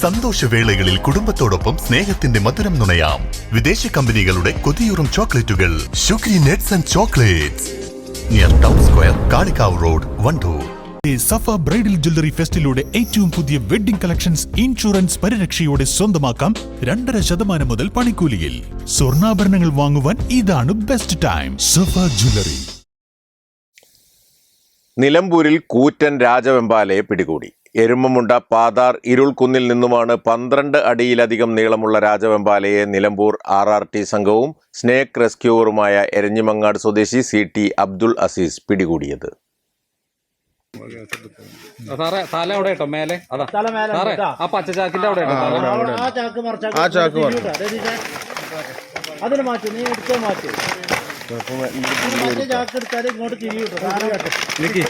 സന്തോഷവേളകളിൽ കുടുംബത്തോടൊപ്പം സ്നേഹത്തിന്റെ മധുരം നുണയാം. വിദേശ കമ്പനികളുടെ കൊതിയൂറും ചോക്ലേറ്റുകൾ. ഷുഗ്രി nets and chocolates. Near town square Kalikavu road Wandoor. Safa bridal jewellery ഫെസ്റ്റിലൂടെ ഏറ്റവും പുതിയ വെഡിംഗ് കളക്ഷൻസ് ഇൻഷുറൻസ് പരിരക്ഷയോടെ സ്വന്തമാക്കാം രണ്ടര ശതമാനം മുതൽ പണിക്കൂലിയിൽ. സ്വർണാഭരണങ്ങൾ വാങ്ങുവാൻ ഇതാണ് ബെസ്റ്റ് ടൈം സഫ ജ്വല്ലറി. നിലമ്പൂരിൽ കൂറ്റൻ രാജവെമ്പാലയെ പിടികൂടി. എരുമമുണ്ട പാതാർ ഇരുൾക്കുന്നിൽ നിന്നുമാണ് പന്ത്രണ്ട് അടിയിലധികം നീളമുള്ള രാജവെമ്പാലയെ നിലമ്പൂർ ആർ ആർ ടി സംഘവും സ്നേക്ക് റെസ്ക്യൂവറുമായ എരഞ്ഞിമങ്ങാട് സ്വദേശി സി ടി അബ്ദുൾ അസീസ് പിടികൂടിയത്. തല അവിടെ കേട്ടോ മേലെ. അതാ. സാറേ ആ പച്ച ചാക്കിന്റെ അവിടെ കേട്ടോ ആ ചാക്ക്. അതിന് മാറ്റി നീ എടുത്തേ മാറ്റി. ചാക്ക് എടുത്താൽ ഇങ്ങോട്ട് തിരിയൂട്ടോ നിക്ക്.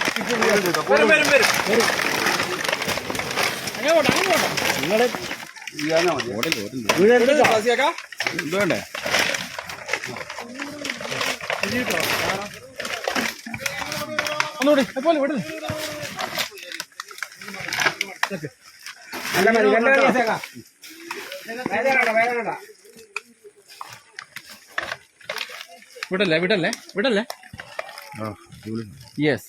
നിങ്ങൾ. ഒന്നുകൂടി വിടൽ വിടല്ലേ വിടല്ലേ വിടല്ലേ? യെസ്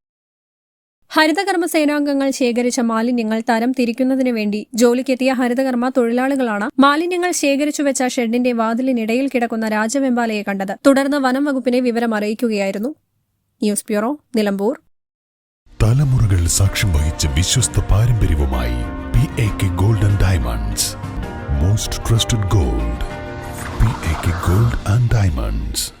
ഹരിതകർമ്മ സേനാംഗങ്ങൾ ശേഖരിച്ച മാലിന്യങ്ങൾ തരം തിരിക്കുന്നതിന് വേണ്ടി ജോലിക്കെത്തിയ ഹരിതകർമ്മ തൊഴിലാളികളാണ് മാലിന്യങ്ങൾ ശേഖരിച്ചു വെച്ച ഷെഡിന്റെ വാതിലിനിടയിൽ കിടക്കുന്ന രാജവെമ്പാലയെ കണ്ടത്. തുടർന്ന് വനം വകുപ്പിനെ വിവരം അറിയിക്കുകയായിരുന്നു. News bureau Nilambur. തലമുറകൾ സാക്ഷ്യം വഹിച്ച വിശ്വസ്ത പാരമ്പര്യവുമായി P A K golden diamonds. Most trusted gold P A K gold and diamonds.